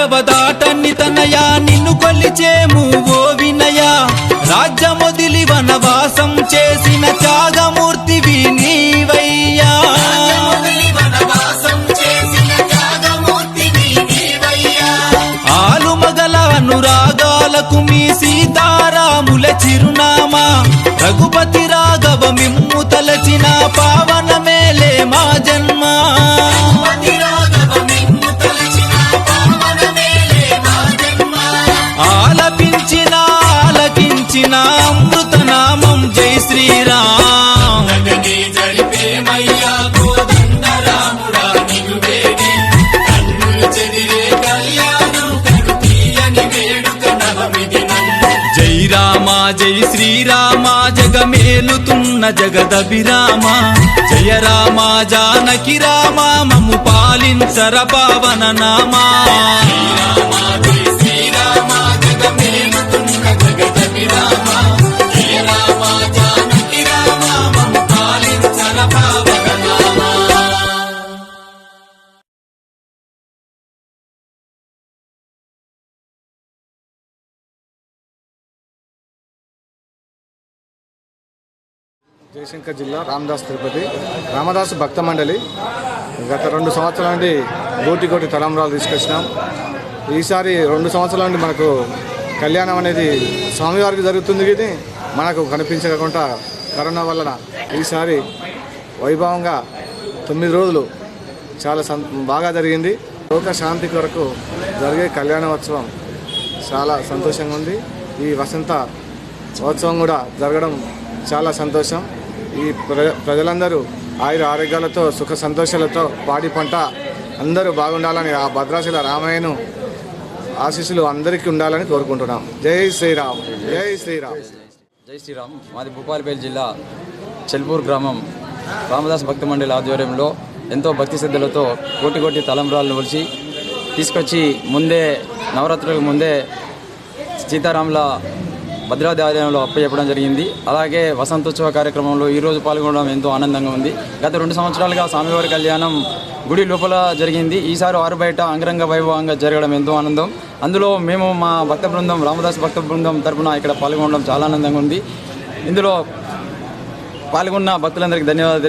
రాజ్యవదాటన్ని తనయా నిన్ను కొలిచేము ఓ వినయా. రాజ్యమొదిలి వనవాసం చేసిన త్యాగమూర్తివి నీవయ్యా ఆలుమగల అనురాగాలకు మీ సీతారాముల చిరునామా. రఘుపతి శ్రీరామ్. జై రామ జై శ్రీరామ జగమేలుతున్న జగదభిరామ. జయ రామ జానకి రామ మము పాలించర పావన నామా. జయశంకర్ జిల్లా రామదాస్ తిరుపతి రామదాస్ భక్త మండలి. గత రెండు సంవత్సరాల నుండి కోటి కోటి తలంబరాలు తీసుకొచ్చినాం. ఈసారి రెండు సంవత్సరాల నుండి మనకు కళ్యాణం అనేది స్వామివారికి జరుగుతుంది కానీ మనకు కనిపించకుండా కరోనా వలన ఈసారి వైభవంగా తొమ్మిది రోజులు చాలా సం బాగా జరిగింది. లోక శాంతి కొరకు జరిగే కళ్యాణోత్సవం చాలా సంతోషంగా ఉంది. ఈ వసంత ఉత్సవం కూడా జరగడం చాలా సంతోషం. ఈ ప్రజలందరూ ఆయుర ఆరోగ్యాలతో సుఖ సంతోషాలతో పాడి పంట అందరూ బాగుండాలని ఆ భద్రాచల రామయ్యను ఆశీస్సులు అందరికీ ఉండాలని కోరుకుంటున్నాం. జై శ్రీరామ్. జై శ్రీరామ్. జై శ్రీరామ్. మాది భూపాలపేట జిల్లా చెల్పూర్ గ్రామం. రామదాస్ భక్తి మండలి ఆధ్వర్యంలో ఎంతో భక్తి శ్రద్ధలతో కోటి కోటి తలంబ్రాలను ఒలిచి తీసుకొచ్చి ముందే నవరాత్రులకు ముందే సీతారాముల భద్రాద్రి ఆలయంలో అప్పచెప్పడం జరిగింది. అలాగే వసంతోత్సవ కార్యక్రమంలో ఈ రోజు పాల్గొనడం ఎంతో ఆనందంగా ఉంది. గత రెండు సంవత్సరాలుగా స్వామివారి కళ్యాణం గుడి లోపల జరిగింది. ఈసారి ఆరు బయట అంగరంగ వైభవంగా జరగడం ఎంతో ఆనందం. అందులో మేము మా భక్త బృందం రామదాస్ భక్త బృందం తరపున ఇక్కడ పాల్గొనడం చాలా ఆనందంగా ఉంది. ఇందులో పాల్గొన్న భక్తులందరికీ ధన్యవాదాలు